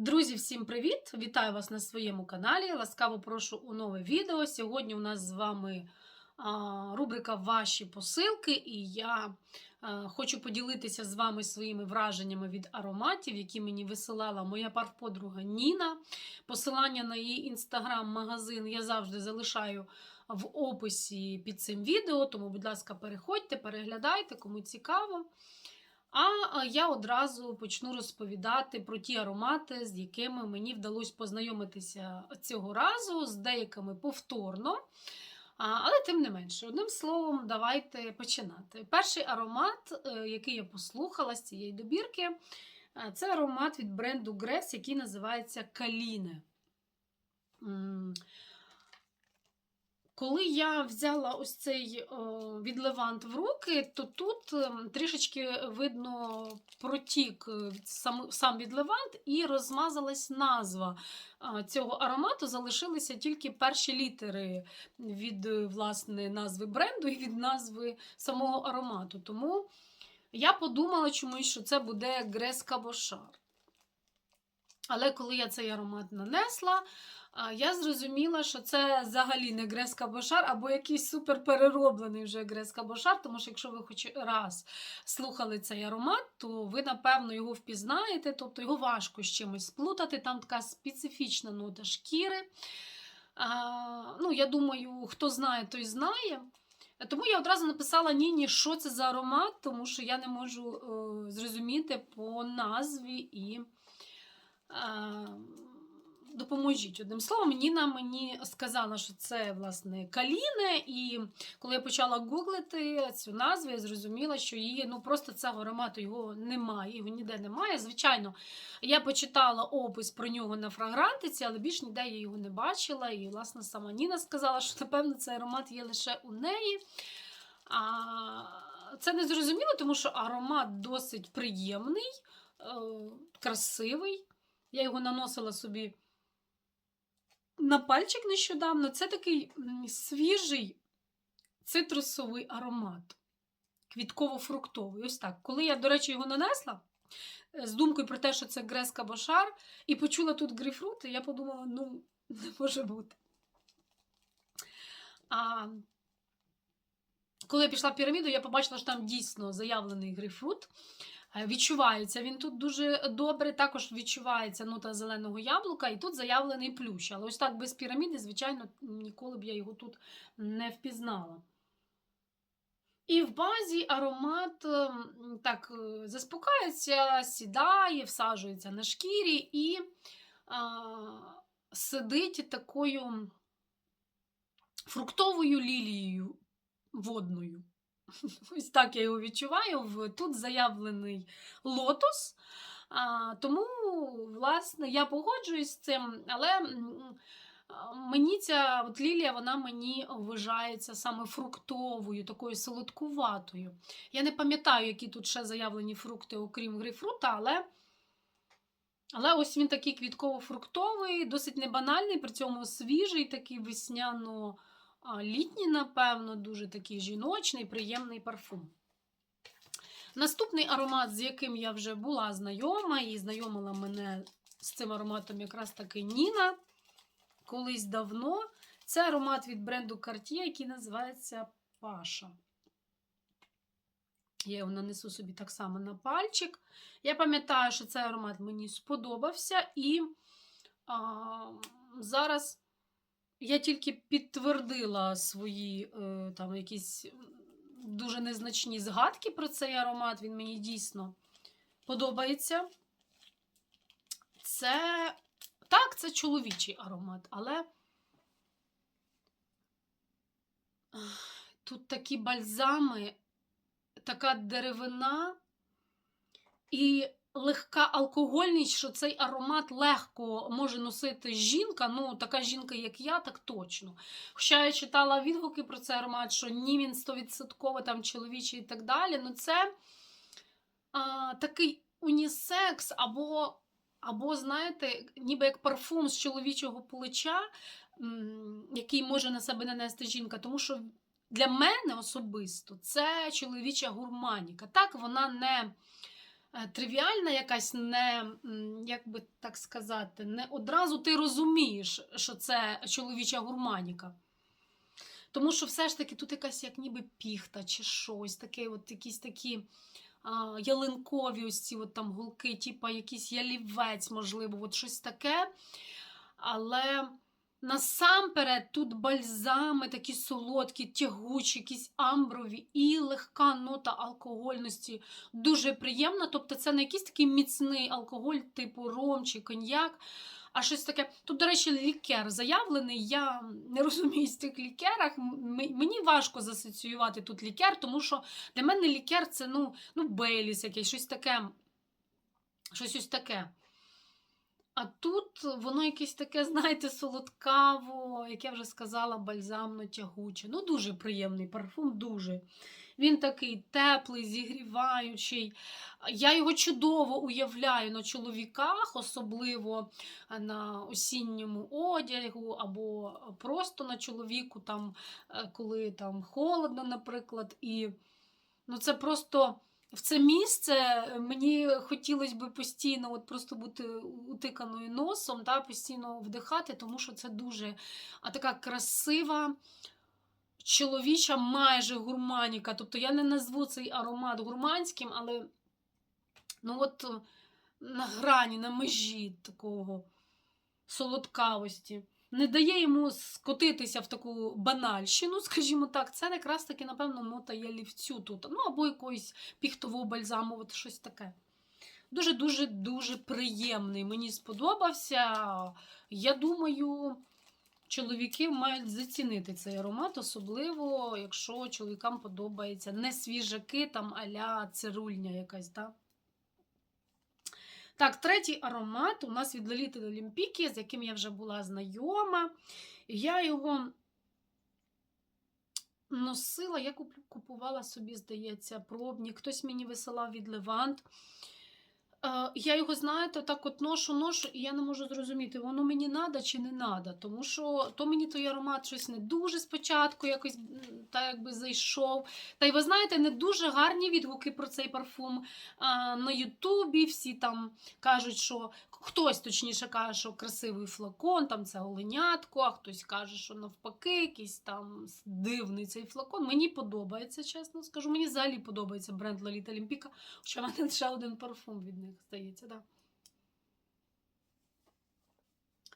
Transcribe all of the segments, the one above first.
Друзі, всім привіт! Вітаю вас на своєму каналі. Ласкаво прошу у нове відео. Сьогодні у нас з вами рубрика Ваші посилки, і я хочу поділитися з вами своїми враженнями від ароматів, які мені висилала моя парфподруга Ніна. Посилання на її інстаграм-магазин я завжди залишаю в описі під цим відео. Тому, будь ласка, переходьте, переглядайте, кому цікаво. А я одразу почну розповідати про ті аромати, з якими мені вдалося познайомитися цього разу, з деякими повторно. Але тим не менше, одним словом, давайте починати. Перший аромат, е, який я послухала з цієї добірки, е, це аромат від бренду Грес, який називається Каліне. Коли я взяла ось цей о, відливант в руки, то тут ем, трішечки видно протік е, сам, відливант і розмазалась назва цього аромату. Залишилися тільки перші літери від е, власне назви бренду і від назви самого аромату. Тому я подумала чомусь, що це буде Грес Кабошар. Але коли я цей аромат нанесла, я зрозуміла, що це взагалі не Грес Кабошар, або якийсь супер перероблений вже Грес Кабошар, тому що якщо ви хоч раз слухали цей аромат, то ви, напевно, його впізнаєте, тобто його важко з чимось сплутати. Там така специфічна нота шкіри. А, ну, Я думаю, хто знає, той знає. Тому я одразу написала Ніні, що це за аромат, тому що я не можу е, зрозуміти по назві і. Допоможіть. Одним словом, Ніна мені сказала, що це власне каліне, і коли я почала гуглити цю назву, я зрозуміла, що її ну просто цього аромату його немає, його ніде немає. Звичайно, я почитала опис про нього на фрагрантиці, але більш ніде я його не бачила. І, власне, сама Ніна сказала, що напевно цей аромат є лише у неї. А це не зрозуміло, тому що аромат досить приємний, е, красивий. Я його наносила собі на пальчик нещодавно. Це такий свіжий цитрусовий аромат. Квітково-фруктовий. Ось так. Коли я, до речі, його нанесла е, з думкою про те, що це греска бошар, і почула тут грейпфрут, я подумала, ну, не може бути. А коли я пішла в піраміду, я побачила, що там дійсно заявлений грейпфрут. Відчувається він тут дуже добре, також відчувається нота зеленого яблука, і тут заявлений плющ. Але ось так без піраміди, звичайно, ніколи б я його тут не впізнала. І в базі аромат так заспокається, сідає, всаджується на шкірі і а, сидить такою фруктовою лілією водною. Ось так я його відчуваю. Тут заявлений лотос. Тому, власне, я погоджуюсь з цим, але мені ця от лілія вона мені вважається саме фруктовою, такою солодкуватою. Я не пам'ятаю, які тут ще заявлені фрукти, окрім грейпфрута, але. Але ось він такий квітково-фруктовий, досить небанальний, при цьому свіжий, такий весняно літній, напевно, дуже такий жіночний, приємний парфум. Наступний аромат, з яким я вже була знайома, і знайомила мене з цим ароматом якраз таки Ніна колись давно. Це аромат від бренду Cartier, який називається Паша. Я його нанесу собі так само на пальчик. Я пам'ятаю, що цей аромат мені сподобався, і а, зараз я тільки підтвердила свої е, там якісь дуже незначні згадки про цей аромат. Він мені дійсно подобається. Це, так, це чоловічий аромат, але тут такі бальзами, така деревина і легка алкогольність, що цей аромат легко може носити жінка. Ну, така жінка, як я, так точно. Хоча я читала відгуки про цей аромат, що ні, він 100% там чоловічий і так далі. Ну, це а, такий унісекс, або, або, знаєте, ніби як парфум з чоловічого плеча, який може на себе нанести жінка. Тому що для мене особисто це чоловіча гурманіка. Так, вона не тривіальна, якась не, як би так сказати, не одразу ти розумієш, що це чоловіча гурманіка. Тому що все ж таки тут якась як ніби піхта чи щось, таке, от якісь такі а, ялинкові ось ці от там гулки, типа якийсь ялівець, можливо, от щось таке. Але насамперед тут бальзами такі солодкі, тягучі, якісь амброві і легка нота алкогольності. Дуже приємна. Тобто це не якийсь такий міцний алкоголь, типу ром чи коньяк. А щось таке. Тут, до речі, лікер заявлений. Я не розумію з цих лікерах. Мені важко засоціювати тут лікер, тому що для мене лікер це ну, ну Бейліс якийсь, щось таке. Щось ось таке. А тут воно якесь таке, знаєте, солодкаво, як я вже сказала, бальзамно тягуче. Ну, дуже приємний парфум, дуже. Він такий теплий, зігріваючий. Я його чудово уявляю на чоловіках, особливо на осінньому одягу, або просто на чоловіку, там, е, коли там холодно, наприклад. І ну, це просто в це місце мені хотілося б постійно от просто бути утиканою носом, та, постійно вдихати, тому що це дуже а, така красива. Чоловіча майже гурманіка. Тобто я не назву цей аромат гурманським, але ну от е, на грані, на межі такого солодкавості. Не дає йому скотитися в таку банальщину, скажімо так. Це якраз таки, напевно, нота ялівцю тут. Ну, або якоїсь піхтового бальзаму, от щось таке. Дуже-дуже дуже приємний. Мені сподобався. Я думаю, чоловіки мають зацінити цей аромат, особливо, якщо чоловікам подобається не свіжаки, там аля цирульня якась. Да? Так, третій аромат у нас від Леліти Олімпіки, з яким я вже була знайома. Я його носила, я купувала собі, здається, пробні. Хтось мені висилав від Левант. Е, Я його, знаєте, так от ношу, ношу, і я не можу зрозуміти, воно мені надо чи не надо. Тому що то мені той аромат щось не дуже спочатку якось м, так якби зайшов. Та й ви знаєте, не дуже гарні відгуки про цей парфум а, на Ютубі. Всі там кажуть, що хтось точніше каже, що красивий флакон, там це оленятко, а хтось каже, що навпаки, якийсь там дивний цей флакон. Мені подобається, чесно скажу. Мені взагалі подобається бренд Лоліта Олімпіка, хоча в мене лише один парфум від них здається. Да.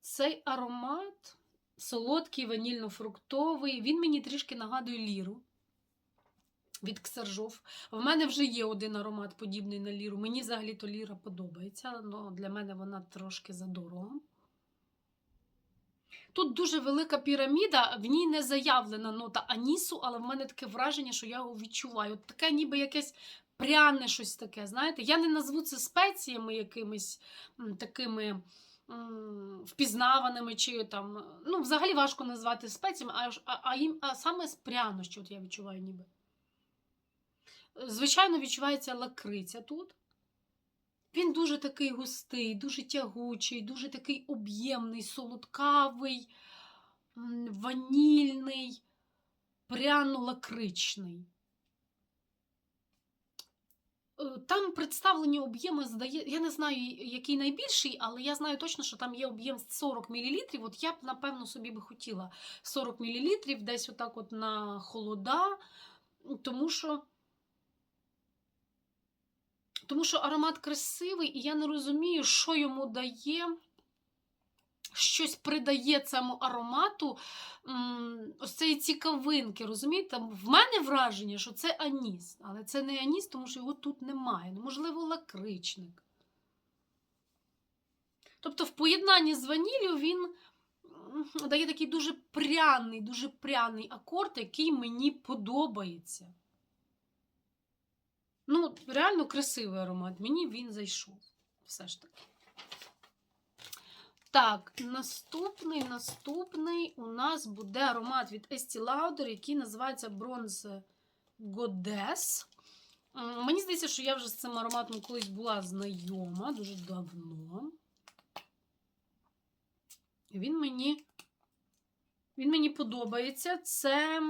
Цей аромат солодкий, ванільно-фруктовий. Він мені трішки нагадує ліру від Ксержов. В мене вже є один аромат подібний на ліру. Мені взагалі то ліра подобається, але для мене вона трошки задорого. Тут дуже велика піраміда, в ній не заявлена нота анісу, але в мене таке враження, що я його відчуваю. От таке ніби якесь пряне щось таке. Знаєте, я не назву це спеціями якимись такими впізнаваними, чи там. Ну, взагалі важко назвати спеціями, а, а, а, їм, а саме з пряності, от я відчуваю ніби. Звичайно, відчувається лакриця тут. Він дуже такий густий, дуже тягучий, дуже такий об'ємний, солодкавий, ванільний, пряно-лакричний. Е, Там представлені об'єми, здає, я не знаю, який найбільший, але я знаю точно, що там є об'єм 40 мл. От я б, напевно, собі би хотіла 40 мл, десь отак от на холода, тому що. Тому що аромат красивий, і я не розумію, що йому дає, щось придає цьому аромату ось цієї цікавинки. Розумієте? В мене враження, що це аніс. Але це не аніс, тому що його тут немає. Ну, можливо, лакричник. Тобто, в поєднанні з ваніллю він дає такий дуже пряний, дуже пряний акорд, який мені подобається. Ну, реально красивий аромат. Мені він зайшов. Все ж таки. Так, наступний, наступний у нас буде аромат від Estee Lauder, який називається Bronze Goddess. Мені здається, що я вже з цим ароматом колись була знайома дуже давно. Він мені, він мені подобається. Це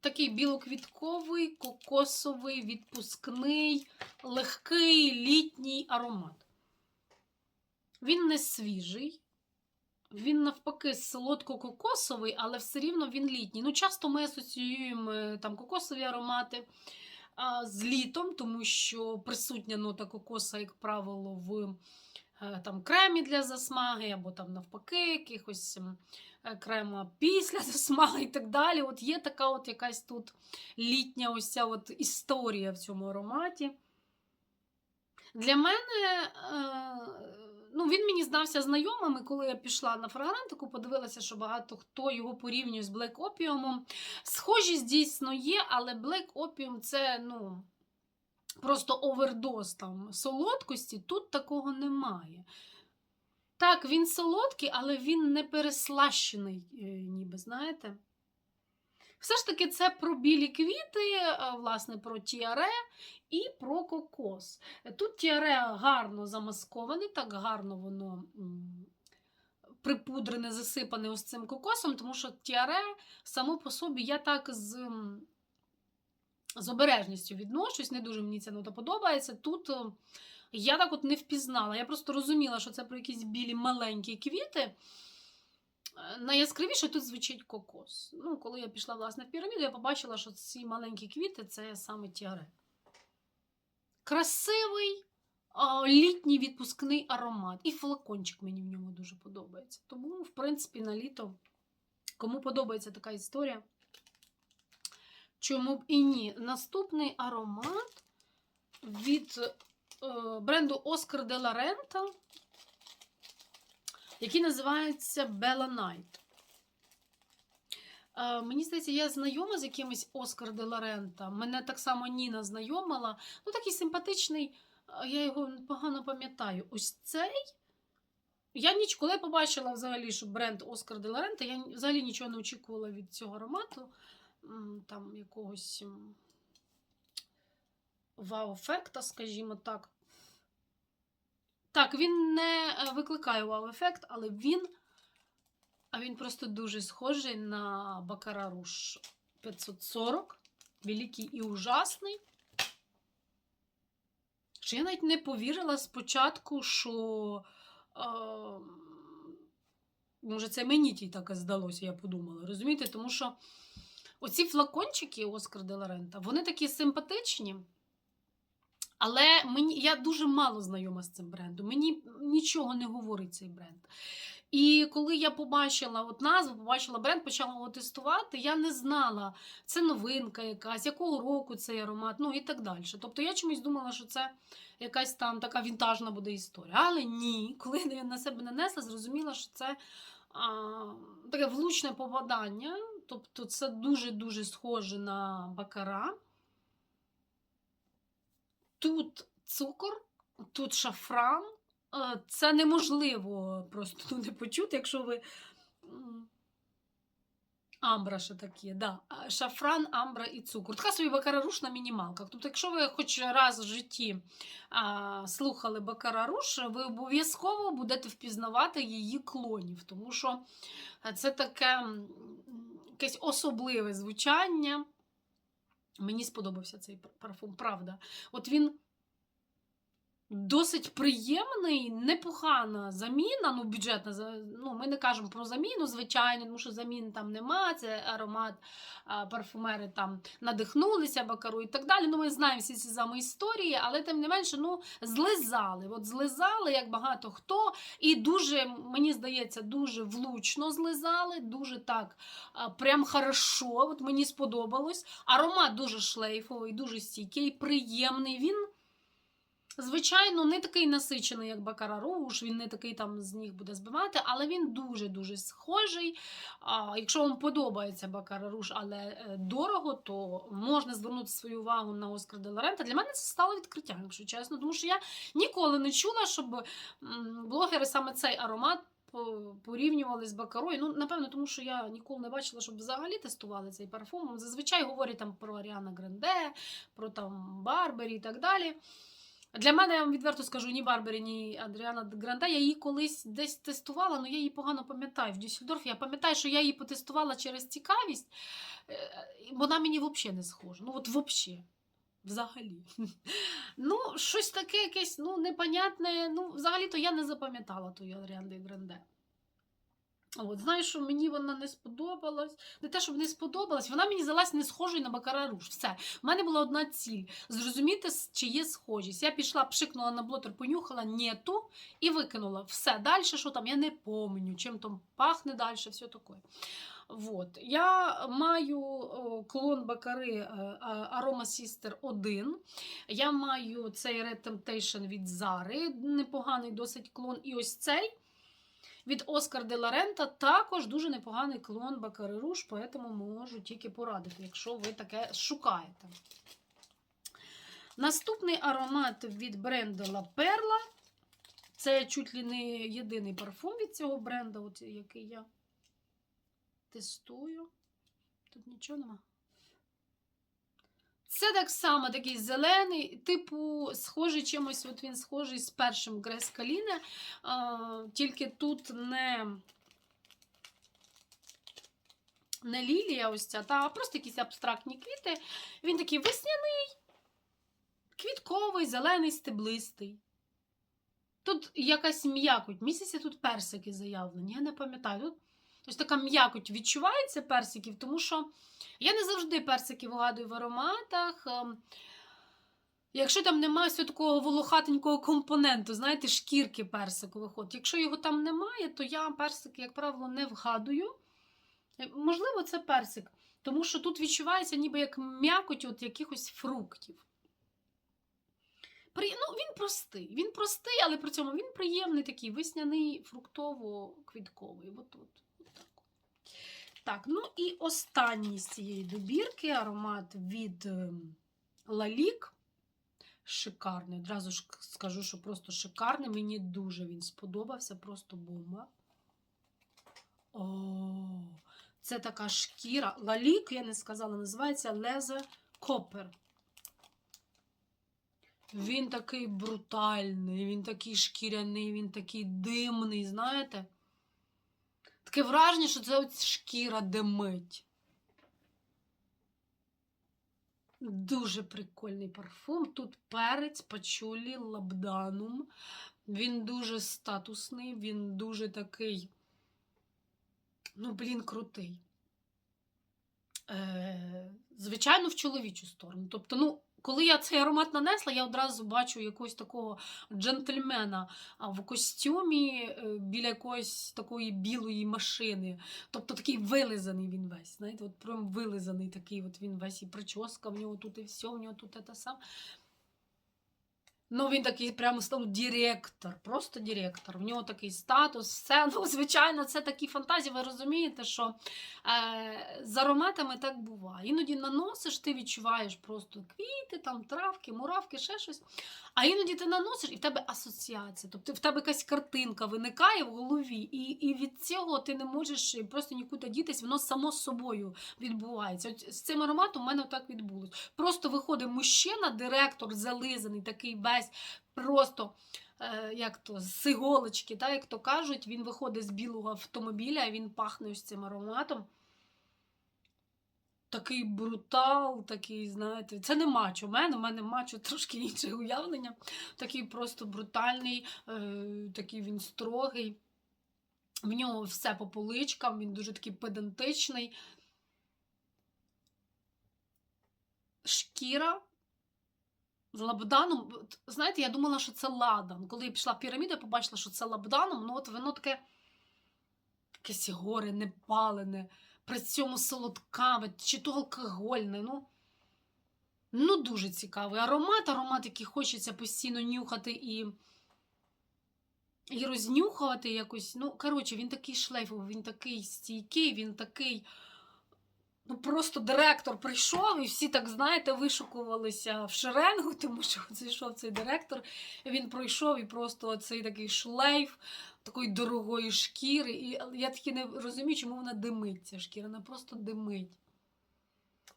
такий білоквітковий, кокосовий, відпускний, легкий літній аромат. Він не свіжий. Він навпаки солодко-кокосовий, але все рівно він літній. Ну, часто ми асоціюємо е, там кокосові аромати а, з літом, тому що присутня нота кокоса, як правило, в е, там, кремі для засмаги, або там навпаки, якихось е, крема після засмаги і так далі. От є така от якась тут літня ось от історія в цьому ароматі. Для мене, ну, він мені здався знайомим, і коли я пішла на фрагрантику, подивилася, що багато хто його порівнює з Black Opium. Схожість дійсно є, але Black Opium це, ну, просто овердоз там солодкості, тут такого немає. Так, він солодкий, але він не переслащений, е, ніби, знаєте. Все ж таки, це про білі квіти, е, власне, про тіаре і про кокос. Тут тіаре гарно замасковане, так гарно воно припудрене, засипане ось цим кокосом, тому що тіаре само по собі я так з, з обережністю відношусь, не дуже мені ця нота подобається. Тут е, я так от не впізнала. Я просто розуміла, що це про якісь білі маленькі квіти. Найяскравіше тут звучить кокос. Ну, коли я пішла власне в піраміду, я побачила, що ці маленькі квіти це саме тіаре. Красивий літній відпускний аромат. І флакончик мені в ньому дуже подобається. Тому, в принципі, на літо, кому подобається така історія, чому б і ні. Наступний аромат від е, бренду Oscar de la Renta, який називається Bella Night. Е, Мені здається, я знайома з якимось Оскар де Лорента. Мене так само Ніна знайомила. Ну, такий симпатичний, е, я його погано пам'ятаю. Ось цей. Я ніч, коли побачила взагалі, що бренд Оскар де Лорента, я взагалі нічого не очікувала від цього аромату. Там якогось вау-ефекта, скажімо так. Так, він не е, викликає вау-ефект, але він. А він просто дуже схожий на Бакара Руш 540. Великий і ужасний. Що я навіть не повірила спочатку, що. Е, може, це мені тій так здалося, я подумала. Розумієте? Тому що оці флакончики Оскар де Лорента, вони такі симпатичні. Але мені, я дуже мало знайома з цим брендом. Мені нічого не говорить цей бренд. І коли я побачила от назву, побачила бренд, почала його тестувати, я не знала, це новинка якась, якого року цей аромат, ну і так далі. Тобто я чомусь думала, що це якась там така вінтажна буде історія. Але ні, коли я на себе нанесла, зрозуміла, що це а, таке влучне попадання. Тобто це дуже-дуже схоже на бакара. Тут цукор, тут шафран. Е, Це неможливо просто не почути, якщо ви. Амбра ще такі, да. Шафран, амбра і цукор. Така собі бакараруш на мінімалках. Тобто, якщо ви хоч раз в житті а, слухали бакараруш, ви обов'язково будете впізнавати її клонів, тому що це таке якесь особливе звучання. Мені сподобався цей парфум, правда. От він досить приємний, непогана заміна, ну, бюджетна. Ну, ми не кажемо про заміну, звичайно, тому що замін там нема, це аромат, парфумери там надихнулися, бакару і так далі. Ну, ми знаємо всі ці саме історії, але тим не менше, ну, злизали. От злизали, як багато хто, і дуже, мені здається, дуже влучно злизали, дуже так, прям хорошо. От мені сподобалось. Аромат дуже шлейфовий, дуже стійкий, приємний. Він. Звичайно, не такий насичений, як Бакара Руш, він не такий там з ніг буде збивати, але він дуже-дуже схожий. А, якщо вам подобається Бакара Руш, але е, дорого, то можна звернути свою увагу на Оскар де Лорента. Для мене це стало відкриттям, якщо чесно, тому що я ніколи не чула, щоб блогери саме цей аромат порівнювали з Бакарою. Ну, напевно, тому що я ніколи не бачила, щоб взагалі тестували цей парфум. Зазвичай говорять там про Аріана Гранде, про там Барбері і так далі. Для мене, я вам відверто скажу, ні Барбері, ні Адріана Гранде. Я її колись десь тестувала, але я її погано пам'ятаю в Дюссельдорфі. Я пам'ятаю, що я її потестувала через цікавість, е, вона мені взагалі не схожа. Ну, от взагалі. Взагалі. Ну, щось таке якесь, ну, непонятне. Ну, взагалі-то я не запам'ятала ту Адріану Гранде. От, знаєш, що мені вона не сподобалась. Не те, щоб не сподобалась, вона мені здалась не схожою на Бакара Руж. Все. У мене була одна ціль зрозуміти, чи є схожість. Я пішла, пшикнула на блотер, понюхала, нету, і викинула. Все. Далі, що там, я не помню, чим там пахне далі, все таке. Вот. Я маю клон Бакари е, Aroma Sister 1. Я маю цей Red Temptation від Зари, непоганий досить клон. І ось цей від Оскар де Ларента також дуже непоганий клон Бакари Руш, поэтому можу тільки порадити, якщо ви таке шукаєте. Наступний аромат від бренду La Perla. Це чуть ли не єдиний парфум від цього бренду, який я тестую. Тут нічого нема. Це так само такий зелений, типу, схожий чимось, от він схожий з першим Грес Каліне, а, тільки тут не, не лілія ось ця, та просто якісь абстрактні квіти. Він такий весняний, квітковий, зелений, стеблистий. Тут якась м'якоть. Місяця тут персики заявлені, я не пам'ятаю. Тут ось така м'якоть відчувається персиків, тому що я не завжди персики вигадую в ароматах. ем, Якщо там немає такого волохатенького компоненту, знаєте, шкірки персику виходить. Якщо його там немає, то я персики, як правило, не вгадую. Е, Можливо, це персик, тому що тут відчувається ніби як м'якоть от якихось фруктів. При... Ну, він простий. Він простий, але при цьому він приємний такий весняний, фруктово-квітковий. От, от, от так. Ну і останній з цієї добірки аромат від ем, Лалік. Шикарний. Одразу ж скажу, що просто шикарний. Мені дуже він сподобався, просто бомба. О, це така шкіра. Лалік, я не сказала, називається Лезе Копер. Він такий брутальний, він такий шкіряний, він такий димний, знаєте? Таке враження, що це ось шкіра димить. Дуже прикольний парфум. Тут перець, пачулі, лабданум. Він дуже статусний, він дуже такий, ну, блін, крутий. Е, звичайно, в чоловічу сторону. Тобто, ну, коли я цей аромат нанесла, я одразу бачу якогось такого джентльмена в костюмі е, біля якоїсь такої білої машини. Тобто такий вилизаний він весь. Знаєте, от прям вилизаний такий, от він весь і прическа, в нього тут і все, в нього тут це сам. Ну, він такий прямо став директор, просто директор. В нього такий статус, все. Ну, звичайно, це такі фантазії. Ви розумієте, що е, з ароматами так буває. Іноді наносиш, ти відчуваєш просто квіти, там травки, муравки, ще щось. А іноді ти наносиш і в тебе асоціація. Тобто в тебе якась картинка виникає в голові, і, і від цього ти не можеш просто нікуди дітись, воно само собою відбувається. От з цим ароматом у мене так відбулось. Просто виходить мужчина, директор зализаний, такий весь просто. е, Як то з іголочки, так, як то кажуть, він виходить з білого автомобіля, він пахне ось цим ароматом. Такий брутал, такий, знаєте, це не мачо. У мене, у мене мачо трошки інше уявлення. Такий просто брутальний, е, такий він строгий. В нього все по поличкам, він дуже такий педантичний. Шкіра з лабданом. Знаєте, я думала, що це ладан. Коли я пішла в піраміду, я побачила, що це лабданом, ну от воно таке якесь горе, непалене, при цьому солодкаве, чи то алкогольне. Ну, ну дуже цікавий аромат, аромат, який хочеться постійно нюхати і, і рознюхувати якось. Ну, коротше, він такий шлейфовий, він такий стійкий, він такий. Ну, просто директор прийшов, і всі, так знаєте, вишукувалися в шеренгу, тому що зайшов цей директор, він пройшов і просто цей такий шлейф такої дорогої шкіри. І я таки не розумію, чому вона димить, ця шкіра. Вона просто димить.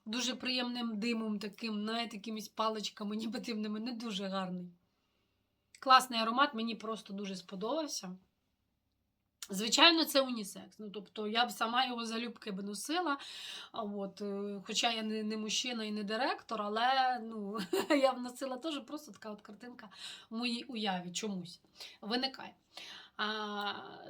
Дуже приємним димом таким, знаєте, якимись паличками нібитивними, не дуже гарний. Класний аромат, мені просто дуже сподобався. Звичайно, це унісекс. Ну, тобто я б сама його залюбки б носила. От, е, хоча я не, не мужчина і не директор, але ну, я б носила теж просто така от картинка в моїй уяві чомусь виникає.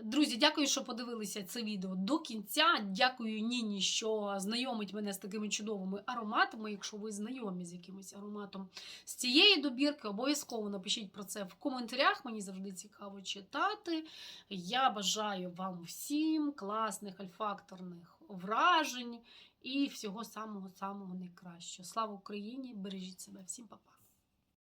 Друзі, дякую, що подивилися це відео до кінця. Дякую Ніні, що знайомить мене з такими чудовими ароматами. Якщо ви знайомі з якимось ароматом з цієї добірки, обов'язково напишіть про це в коментарях. Мені завжди цікаво читати. Я бажаю вам всім класних альфакторних вражень і всього самого-самого найкращого. Слава Україні! Бережіть себе, всім па-па!